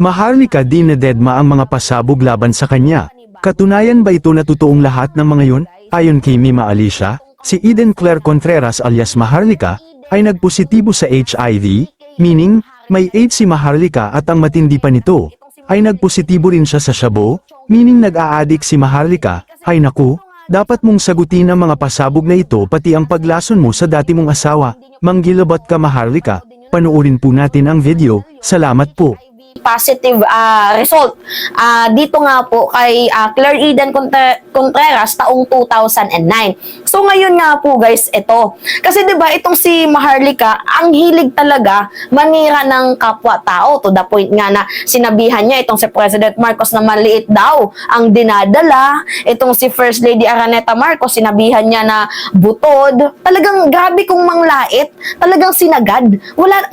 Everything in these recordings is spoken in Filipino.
Maharlika dinededma ang mga pasabog laban sa kanya. Katunayan ba ito na totoong lahat ng mga yun? Ayon kay Mima Alicia, si Eden Claire Contreras alias Maharlika, ay nagpositibo sa HIV, meaning, may AIDS si Maharlika at ang matindi pa nito, ay nagpositibo rin siya sa shabo, meaning nag-aadik si Maharlika, ay naku, dapat mong sagutin ang mga pasabog na ito pati ang paglason mo sa dati mong asawa, manggilabot ka Maharlika, panuorin po natin ang video, salamat po. Positive ah, result. Ah, dito nga po kay ah, Claire Eden Contre- Contreras taong 2009. So ngayon nga po guys, ito. Kasi 'di ba itong si Maharlika, ang hilig talaga manira ng kapwa-tao to the point nga na sinabihan niya itong si President Marcos na maliit daw ang dinadala. Itong si First Lady Araneta Marcos, sinabihan niya na butod. Talagang grabe kong manglait. Talagang sinagad. Wala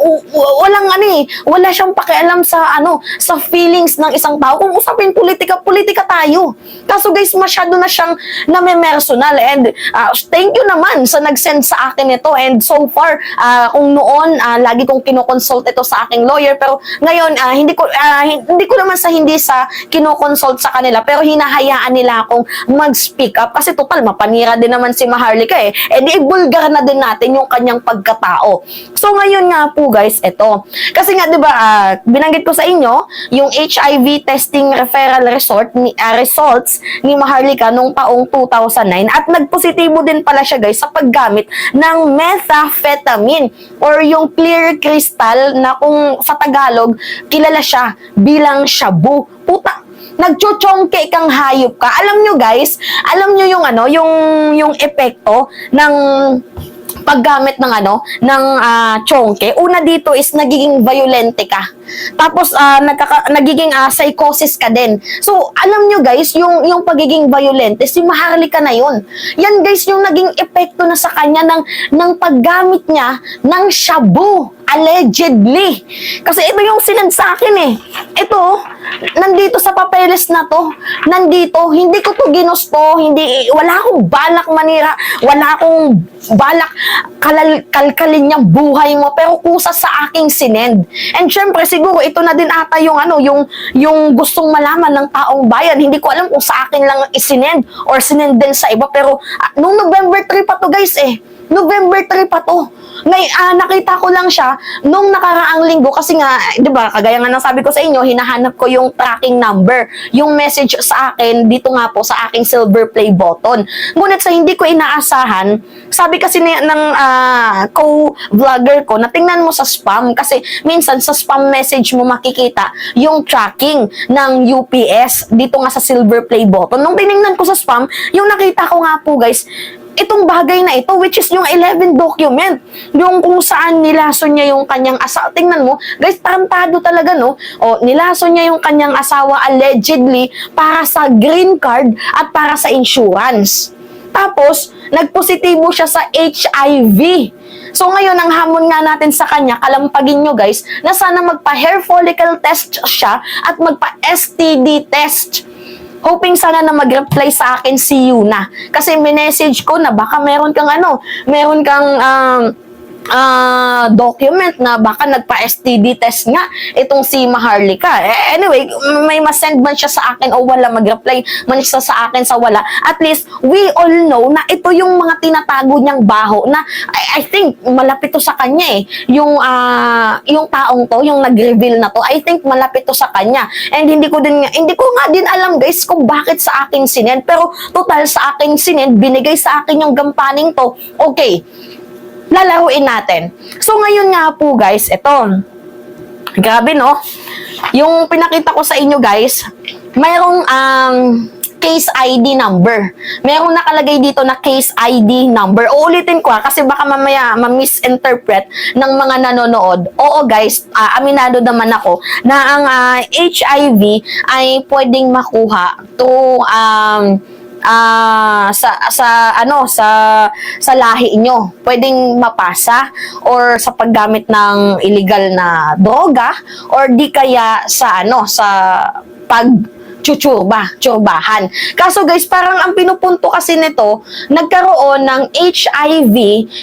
walang ano eh, wala siyang pakialam sa ano, sa feelings ng isang tao. Kung usapin politika, politika tayo. Kaso guys, masyado na siyang name-personal and ah, thank you naman sa nag-send sa akin ito and so far ah, kung noon ah, lagi kong kinoconsult ito sa aking lawyer pero ngayon ah, hindi ko ah, hindi ko naman sa hindi sa kinoconsult sa kanila pero hinahayaan nila akong mag-speak up kasi total mapanira din naman si Maharlika eh and ibulgar na din natin yung kanyang pagkatao. So ngayon nga po guys, ito. Kasi nga 'di ba ah, binanggit ko sa inyo yung HIV testing referral resort ni ah, results ni Maharlika nung taong 2009 at nagpositibo din pala siya guys sa paggamit ng methamphetamine or yung clear crystal na kung sa Tagalog kilala siya bilang shabu. Puta, nagchochongke kang hayop ka. Alam nyo guys, alam nyo yung ano, yung yung epekto ng paggamit ng ano, ng ah, chongke, una dito is nagiging violente ka. Tapos ah, nagkaka- nagiging ah, psychosis ka din. So, alam nyo guys, yung yung pagiging violente, si Maharlika na yun. Yan guys yung naging epekto na sa kanya ng ng paggamit niya ng shabu allegedly. Kasi ito yung sinad sa akin eh. Ito, nandito sa papeles na to, nandito, hindi ko to ginusto, hindi, wala akong balak manira, wala akong balak kalal, kalkalin niyang buhay mo, pero kusa sa aking sinend. And syempre, siguro, ito na din ata yung ano, yung, yung gustong malaman ng taong bayan. Hindi ko alam kung sa akin lang isinend or sinend din sa iba, pero ah, nung November 3 pa to guys eh, November 3 pa to. Ngay, ah, nakita ko lang siya nung nakaraang linggo kasi nga, 'di ba, kagaya nga ng sabi ko sa inyo, hinahanap ko yung tracking number, yung message sa akin dito nga po sa aking silver play button. Ngunit sa hindi ko inaasahan, sabi kasi ni, ng ah, co-vlogger ko na tingnan mo sa spam kasi minsan sa spam message mo makikita yung tracking ng UPS dito nga sa silver play button. Nung tiningnan ko sa spam, yung nakita ko nga po guys, itong bagay na ito, which is yung 11 document, yung kung saan nilason niya yung kanyang asawa. Tingnan mo, guys, tarantado talaga, no? O, nilason niya yung kanyang asawa allegedly para sa green card at para sa insurance. Tapos, nagpositibo siya sa HIV. So ngayon, ang hamon nga natin sa kanya, kalampagin nyo guys, na sana magpa-hair follicle test siya at magpa-STD test hoping sana na mag-reply sa akin si Yuna. Kasi minessage ko na baka meron kang ano, meron kang um, ah, document na baka nagpa-STD test nga itong si Maharlika. Eh, anyway, may masend man siya sa akin o wala, mag-reply man siya sa akin sa wala. At least, we all know na ito yung mga tinatago niyang baho na I, I think malapit to sa kanya eh. Yung, ah, yung taong to, yung nag-reveal na to, I think malapit to sa kanya. And hindi ko din, hindi ko nga din alam guys kung bakit sa akin sinend. Pero total sa akin sinend, binigay sa akin yung gampaning to. Okay, lalaruin natin. So ngayon nga po guys, ito. Grabe no? Yung pinakita ko sa inyo guys, mayroong um, case ID number. Merong nakalagay dito na case ID number. Uulitin ko ha, kasi baka mamaya ma-misinterpret ng mga nanonood. Oo guys, ah, aminado naman ako na ang ah, HIV ay pwedeng makuha to um, ah sa sa ano sa sa lahi nyo. Pwedeng mapasa or sa paggamit ng illegal na droga or di kaya sa ano sa pag nagchuchurba, churbahan. Kaso guys, parang ang pinupunto kasi nito, nagkaroon ng HIV,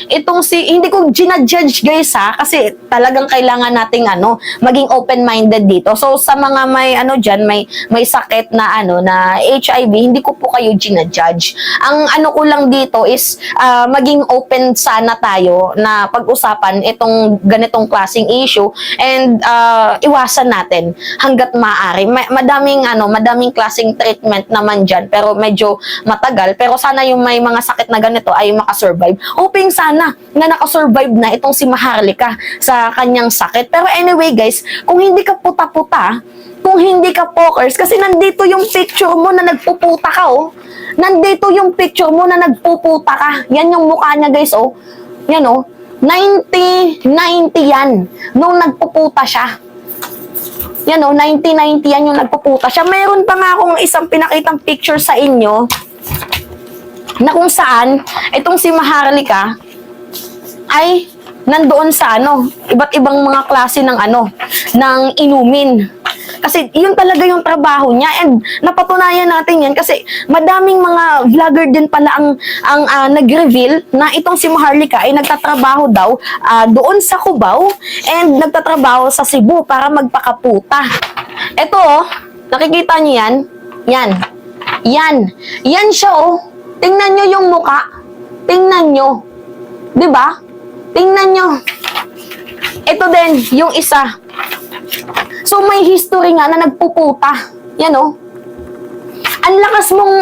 itong si, hindi ko ginajudge guys ha, kasi talagang kailangan nating ano, maging open-minded dito. So sa mga may ano dyan, may, may sakit na ano, na HIV, hindi ko po kayo ginajudge. Ang ano ko lang dito is, ah, maging open sana tayo na pag-usapan itong ganitong klaseng issue and ah, iwasan natin hanggat maaari. Ma- madaming ano, madaming klaseng treatment naman diyan pero medyo matagal pero sana yung may mga sakit na ganito ay makasurvive. Hoping sana na nakasurvive na itong si Maharlika sa kanyang sakit. Pero anyway guys, kung hindi ka puta-puta, kung hindi ka pokers, kasi nandito yung picture mo na nagpuputa ka, oh. Nandito yung picture mo na nagpuputa ka. Yan yung mukha niya, guys, oh. Yan, oh. 90, 90 yan. Nung nagpuputa siya. Yan, oh. 90, 90 yan yung nagpuputa siya. Meron pa nga akong isang pinakitang picture sa inyo na kung saan itong si Maharlika ay nandoon sa ano, iba't ibang mga klase ng ano, ng inumin. Kasi yun talaga yung trabaho niya and napatunayan natin yan kasi madaming mga vlogger din pala ang ang ah, nag-reveal na itong si Maharlika ay nagtatrabaho daw ah, doon sa Cubao and nagtatrabaho sa Cebu para magpakaputa. Ito oh, nakikita niyo yan? Yan. Yan. Yan siya oh. Tingnan niyo yung muka. Tingnan niyo. 'Di ba? Tingnan nyo. Ito din, yung isa. So, may history nga na nagpuputa. Yan oh. Ang lakas mong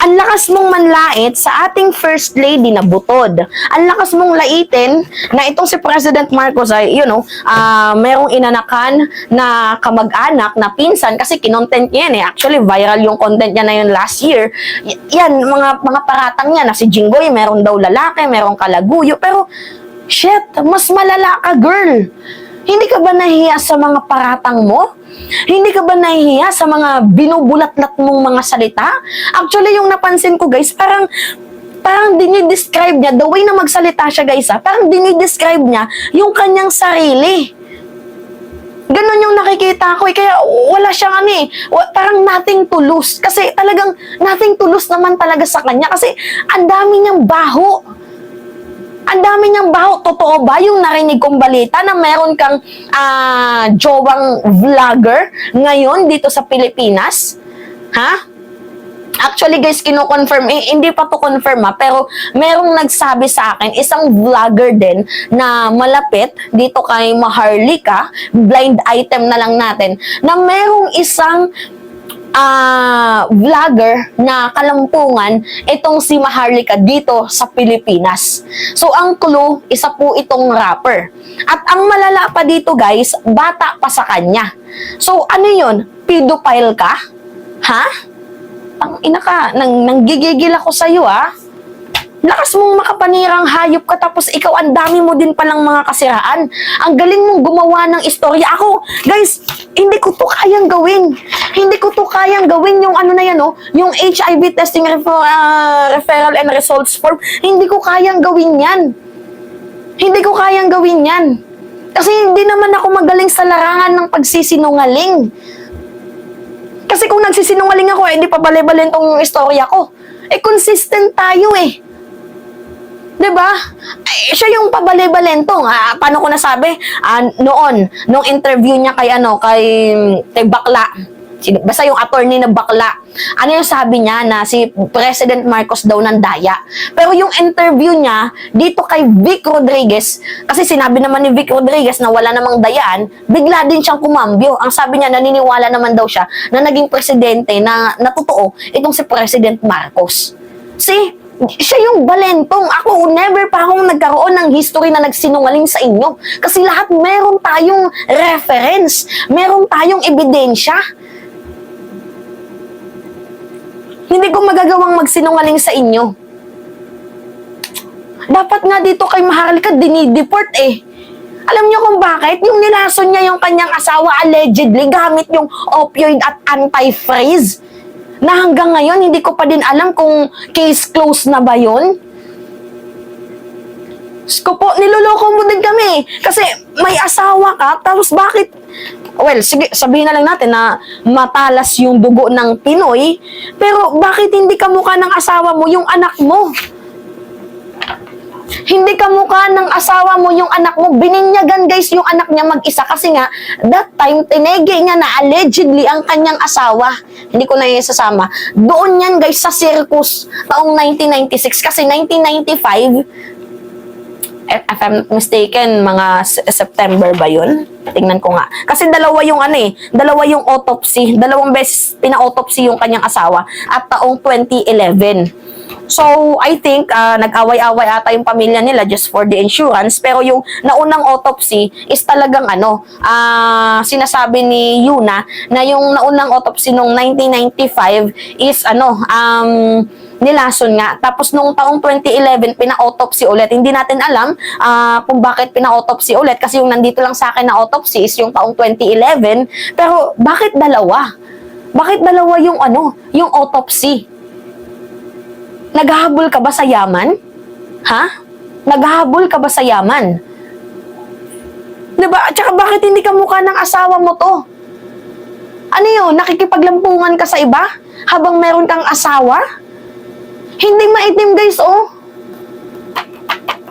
ang lakas mong manlait sa ating first lady na butod. Ang lakas mong laitin na itong si President Marcos ay, you know, ah merong inanakan na kamag-anak na pinsan kasi kinontent niya yan eh. Actually, viral yung content niya na yun last year. Y- yan, mga mga paratang niya na si Jinggoy, meron daw lalaki, merong kalaguyo. Pero, shit, mas malala ka, girl. Hindi ka ba nahiya sa mga paratang mo? Hindi ka ba nahihiya sa mga binubulatlat mong mga salita? Actually, yung napansin ko guys, parang parang dinidescribe niya, the way na magsalita siya guys ha, parang dinidescribe niya yung kanyang sarili. Ganon yung nakikita ko eh. Kaya wala siyang ano eh. Parang nothing to lose. Kasi talagang nothing to lose naman talaga sa kanya. Kasi ang dami niyang baho. Ang dami niyang baho. Totoo ba yung narinig kong balita na meron kang ah, jowang vlogger ngayon dito sa Pilipinas? Ha? Actually guys, kino-confirm, eh, hindi pa to confirm ha, pero merong nagsabi sa akin, isang vlogger din na malapit dito kay Maharlika, blind item na lang natin, na merong isang ah vlogger na kalampungan itong si Maharlika dito sa Pilipinas. So ang clue, isa po itong rapper. At ang malala pa dito guys, bata pa sa kanya. So ano yun? Pedophile ka? Ha? Ang ina ka, nang, nanggigigil ako sa'yo ah. Lakas mong makapanirang hayop ka tapos ikaw ang dami mo din palang mga kasiraan. Ang galing mong gumawa ng istorya. Ako, guys, hindi ko to kayang gawin. Hindi ko to kayang gawin yung ano na yan, oh, yung HIV testing refer- ah, referral and results form. Hindi ko kayang gawin yan. Hindi ko kayang gawin yan. Kasi hindi naman ako magaling sa larangan ng pagsisinungaling. Kasi kung nagsisinungaling ako, eh, hindi pa bale-balen tong istorya ko. Eh, consistent tayo eh. 'Di ba? Eh, siya yung pabale-balentong. Ah, paano ko nasabi? Ah, noon, nung interview niya kay ano, kay, kay Bakla. Basta yung attorney na bakla. Ano yung sabi niya na si President Marcos daw ng daya. Pero yung interview niya dito kay Vic Rodriguez, kasi sinabi naman ni Vic Rodriguez na wala namang dayaan, bigla din siyang kumambyo. Ang sabi niya, naniniwala naman daw siya na naging presidente na natotoo itong si President Marcos. See, siya yung balentong. Ako, never pa akong nagkaroon ng history na nagsinungaling sa inyo. Kasi lahat meron tayong reference. Meron tayong ebidensya. Hindi ko magagawang magsinungaling sa inyo. Dapat nga dito kay Maharlika dinideport eh. Alam niyo kung bakit? Yung nilason niya yung kanyang asawa allegedly gamit yung opioid at anti-freeze. Na hanggang ngayon, hindi ko pa din alam kung case closed na ba. Diyos ko po, niloloko mo din kami. Kasi may asawa ka, tapos bakit well, sige, sabihin na lang natin na matalas yung dugo ng Pinoy, pero bakit hindi kamukha ng asawa mo yung anak mo? Hindi kamukha ng asawa mo yung anak mo. Bininyagan guys yung anak niya mag-isa kasi nga that time tinege niya na allegedly ang kanyang asawa. Hindi ko na isasama. Doon yan guys sa circus taong 1996 kasi 1995 if if I'm not mistaken, mga September ba yun? Tingnan ko nga. Kasi dalawa yung ano eh, dalawa yung autopsy. Dalawang beses pina-autopsy yung kanyang asawa at taong 2011. So, I think, ah, nag-away-away ata yung pamilya nila just for the insurance. Pero yung naunang autopsy is talagang ano, ah, sinasabi ni Yuna na yung naunang autopsy nung 1995 is ano, um, nilason nga. Tapos nung taong 2011, pina-autopsy ulit. Hindi natin alam ah, kung bakit pina-autopsy ulit kasi yung nandito lang sa akin na autopsy is yung taong 2011. Pero bakit dalawa? Bakit dalawa yung ano, yung autopsy? Naghahabol ka ba sa yaman? Ha? Naghahabol ka ba sa yaman? Diba? At saka bakit hindi ka mukha ng asawa mo to? Ano yun? Nakikipaglampungan ka sa iba? Habang meron kang asawa? Hindi maitim guys, oh.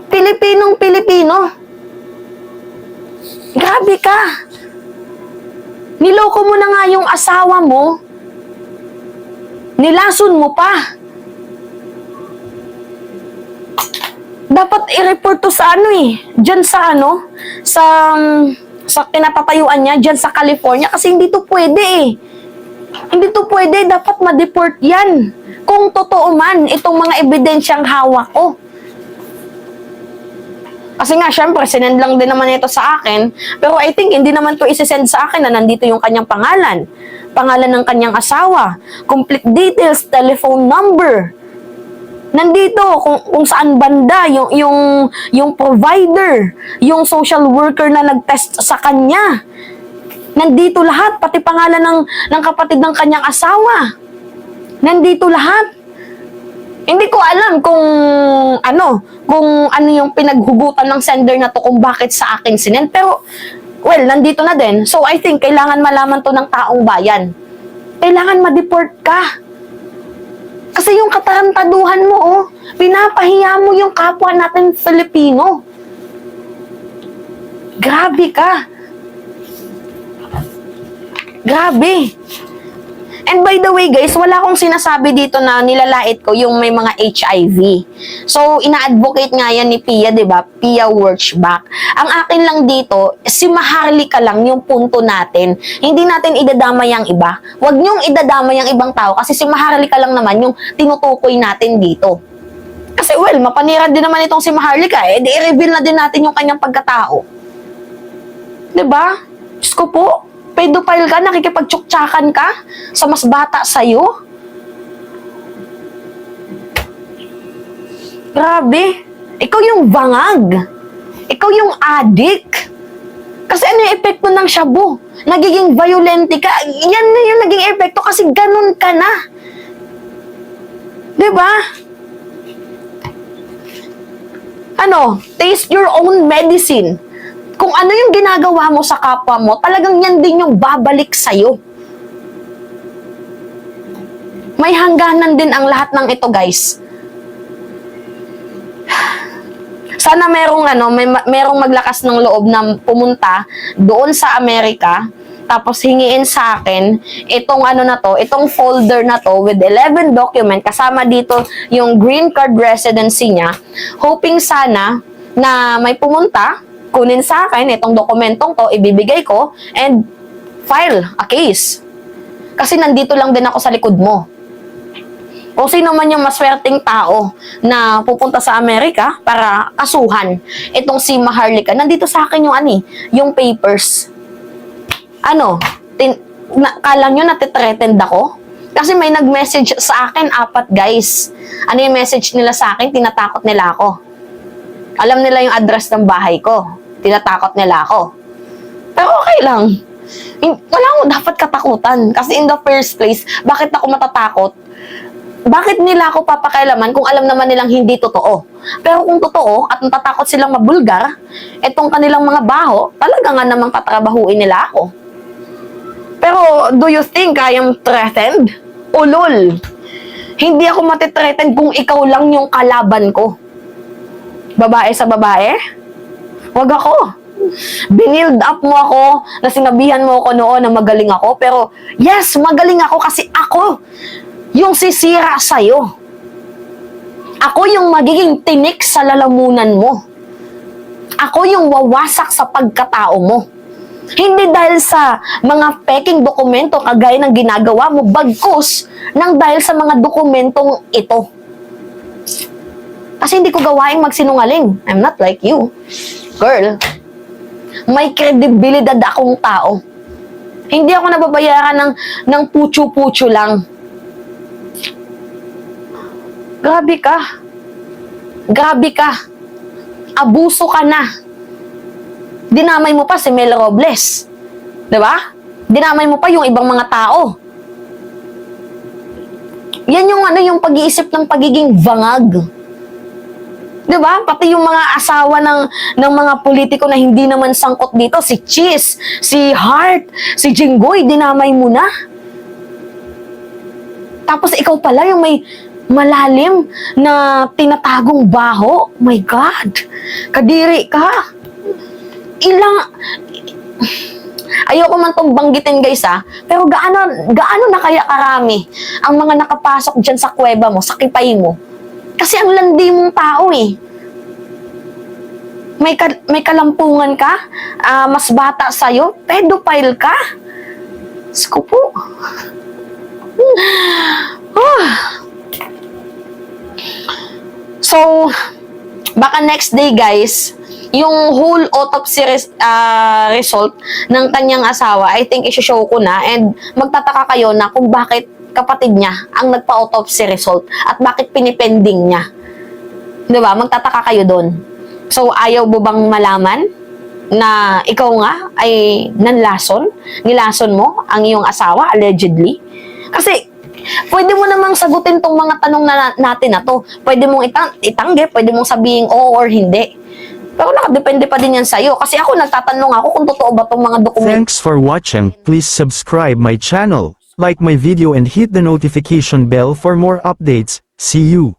Pilipinong Pilipino. Grabe ka. Niloko mo na nga yung asawa mo. Nilason mo pa. Dapat i-report to sa ano eh. Diyan sa ano, sa sa kinatatayuan niya, diyan sa California kasi hindi to pwede eh. Hindi to pwede, dapat ma-deport yan. Kung totoo man itong mga ebidensyang hawak ko. Kasi nga, syempre, sinend lang din naman ito sa akin. Pero I think, hindi naman to isisend sa akin na nandito yung kanyang pangalan. Pangalan ng kanyang asawa. Complete details, telephone number. Nandito kung, kung saan banda yung yung yung provider, yung social worker na nag-test sa kanya. Nandito lahat pati pangalan ng ng kapatid ng kanyang asawa. Nandito lahat. Hindi ko alam kung ano, kung ano yung pinaghugutan ng sender na to kung bakit sa akin sinend. Pero, well, nandito na din. So, I think kailangan malaman to ng taong bayan. Kailangan ma-deport ka. Kasi yung katarantaduhan mo, oh, pinapahiya mo yung kapwa natin Filipino. Grabe ka. Grabe. The way guys, wala akong sinasabi dito na nilalait ko yung may mga HIV. So, ina-advocate nga yan ni Pia, di ba? Pia Wirchback. Ang akin lang dito, si Maharlika lang yung punto natin. Hindi natin idadama yung iba. Huwag niyong idadama yung ibang tao kasi si Maharlika lang naman yung tinutukoy natin dito. Kasi well, mapanira din naman itong si Maharlika eh. Di i-reveal na din natin yung kanyang pagkatao. 'Di ba? Diyos ko po, pedophile ka, nakikipagtsuktsakan ka sa mas bata sa'yo. Grabe. Ikaw yung bangag. Ikaw yung adik. Kasi ano yung epekto ng shabu? Nagiging violente ka. Yan na yung naging epekto kasi ganun ka na. ba? Ano, taste your own medicine kung ano yung ginagawa mo sa kapwa mo, talagang yan din yung babalik sa'yo. May hangganan din ang lahat ng ito, guys. Sana merong ano, may merong maglakas ng loob na pumunta doon sa Amerika tapos hingiin sa akin itong ano na to, itong folder na to with 11 document kasama dito yung green card residency niya. Hoping sana na may pumunta kunin sa akin itong dokumentong to, ibibigay ko, and file a case. Kasi nandito lang din ako sa likod mo. O sino man yung maswerteng tao na pupunta sa Amerika para kasuhan itong si Maharlika, nandito sa akin yung ani, yung papers. Ano, tin, na, kala nyo natitreatend ako? Kasi may nag-message sa akin, apat guys. Ano yung message nila sa akin? Tinatakot nila ako. Alam nila yung address ng bahay ko. Tinatakot nila ako. Pero okay lang. Wala akong dapat katakutan. Kasi in the first place, bakit ako matatakot? Bakit nila ako papakailaman kung alam naman nilang hindi totoo? Pero kung totoo at natatakot silang mabulgar, etong kanilang mga baho, talaga nga namang tatrabahuin nila ako. Pero, do you think I am threatened? Ulol. Hindi ako matitreaten kung ikaw lang yung kalaban ko. Babae sa babae? Wag ako. Binild up mo ako, na sinabihan mo ako noon na magaling ako, pero yes, magaling ako kasi ako yung sisira sa'yo. Ako yung magiging tinik sa lalamunan mo. Ako yung wawasak sa pagkatao mo. Hindi dahil sa mga peking dokumento kagaya ng ginagawa mo, bagkus nang dahil sa mga dokumentong ito. Kasi hindi ko gawaing magsinungaling. I'm not like you. Girl, may kredibilidad akong tao. Hindi ako nababayaran ng, ng pucho-pucho lang. Grabe ka. Grabe ka. Abuso ka na. Dinamay mo pa si Mel Robles. ba? Dinamay mo pa yung ibang mga tao. Yan yung ano yung pag-iisip ng pagiging vangag. 'Di ba? Pati yung mga asawa ng ng mga politiko na hindi naman sangkot dito, si Cheese, si Hart, si Jinggoy, dinamay mo na. Tapos ikaw pala yung may malalim na tinatagong baho. My God. Kadiri ka. Ilang Ayoko man tong banggitin guys ha, pero gaano gaano na kaya karami ang mga nakapasok diyan sa kuweba mo, sa kipay mo. Kasi ang landi mong tao eh. May, ka- may kalampungan ka, ah, mas bata sa'yo, pedophile ka. Sko po. So, baka next day guys, yung whole autopsy res- ah, result ng kanyang asawa, I think isi-show ko na and magtataka kayo na kung bakit kapatid niya ang nagpa-autopsy result at bakit pinipending niya. 'Di ba? Magtataka kayo doon. So, ayaw mo bang malaman na ikaw nga ay nanlason? Nilason mo ang iyong asawa, allegedly? Kasi, pwede mo namang sagutin tong mga tanong na natin na to. Pwede mong itang itanggi, pwede mong sabihin oo or hindi. Pero nakadepende pa din yan sa'yo. Kasi ako nagtatanong ako kung totoo ba tong mga dokumento Thanks for watching. Please subscribe my channel, like my video and hit the notification bell for more updates. See you.